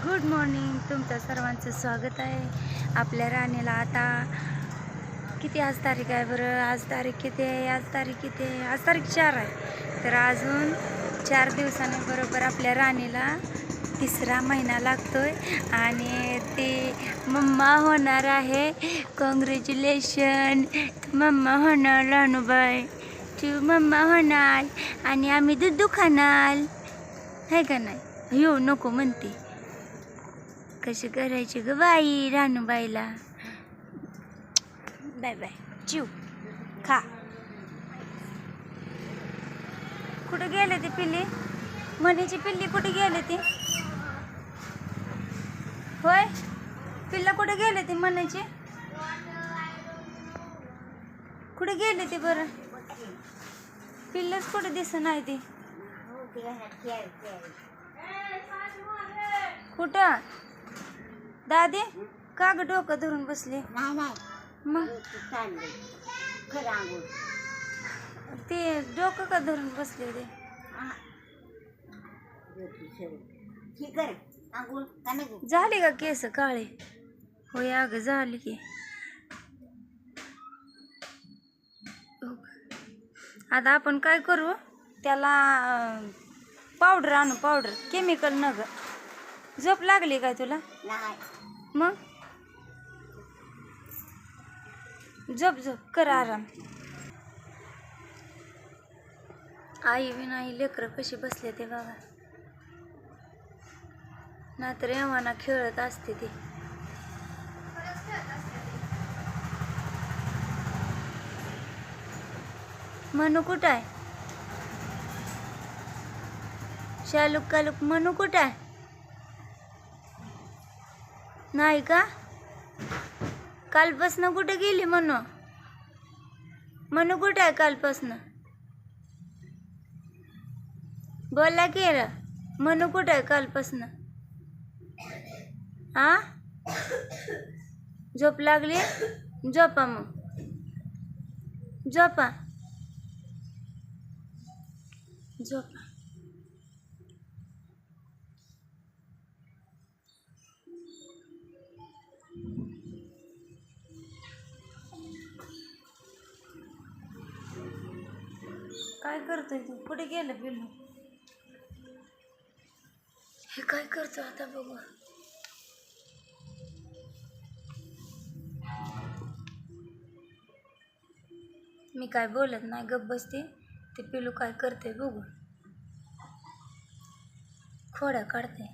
Good morning तुमचं सर्वांचं स्वागत आहे. आपल्या राणीला आता किती आज तारीख आहे बरं? आज तारीख किती आहे? आज तारीख किती आहे? आज तारीख चार आहे. तर अजून चार दिवसाने बरोबर आपल्या राणीला तिसरा महिना लागतोय आणि ती मम्मा होणार आहे. कॉंग्रॅच्युलेशन मम्मा होणार राणूबाई. तू मम्मा होणार आणि आम्ही दूध खाणार. आहे का नाही? येऊ नको म्हणते. कशी करायची ग बाई रानूबाईला? Bye bye. चिव खा. कुठे गेले ते पिल्ली? मनीची पिल्ली कुठे गेले ती? होय? पिल्ला कुठे गेले ती मनाची? कुठे गेले ते बरं? पिल्लच कुठे दिसत नाही ती? कुठं? दादी का ग डोकं धरून बसली. नाही नाही. मग? खरं आंघोळ. ते डोकं का धरून बसले ते? ठीक आहे आंघोळ का नाही झाली का केस काळे? होय अगं झाली की. हो का? आता आपण काय करू? त्याला पावडर आणू पावडर केमिकल न ग झोप लागली काय तुला? नाही. मग? झोप झोप कर आराम. आई विनाई लेकरं कशी बसले ते बघा. नाहीतर एव्हाना खेळत असते ती. मनू कुठं आहे? शालूक कालूक मनू कुठं आहे? नाही का? कालपासनं कुठे गेली म्हणू म्हणू कुठं आहे कालपासनं? बोला की र म्हणू कुठं आहे कालपासनं? आ? झोप लागली? झोपा मग. झोपा. झोपा. काय करतोय तू? कुठे गेलं पिल्लू हे काय करतो आता बघू. मी काय बोलत नाही गप्प बसते. ते पिलू काय करते बघू. खोड्या काढते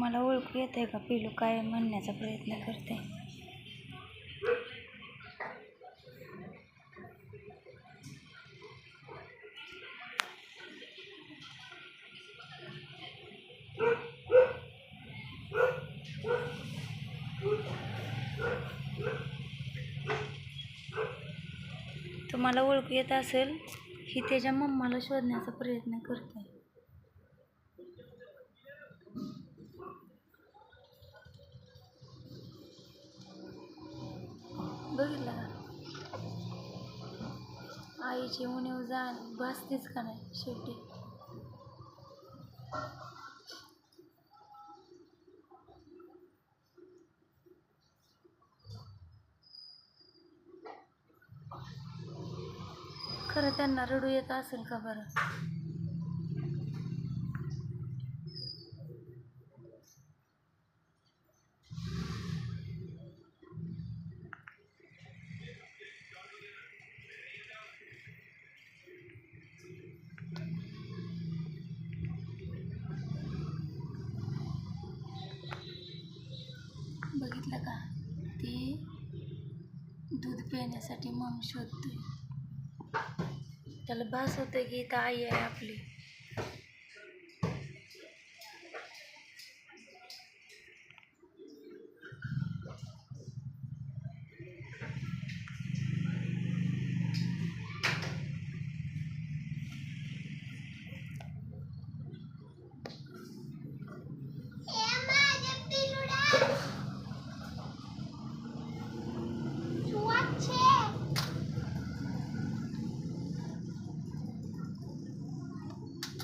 मला ओळखू येत आहे का? पिलू काय म्हणण्याचा प्रयत्न करते तुम्हाला ओळखू येत असेल ही त्याच्या मम्माला शोधण्याचा प्रयत्न करते बघितलं का आईची उणीव जा भासतेच का नाही शेवटी? खरं त्यांना रडू येत असेल का बरं? बघितलं का? ते दूध पिण्यासाठी मम शोधतोय. त्याला भास होतं की इथं आई आहे आपली.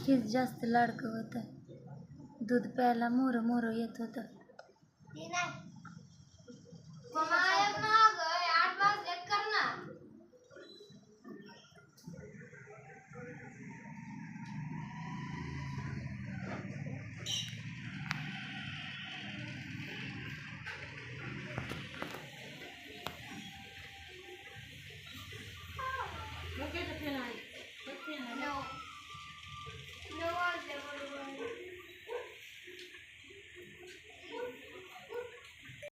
हेच जास्त लाडकं होतं. दूध प्यायला मोरं मोरं येत होतं.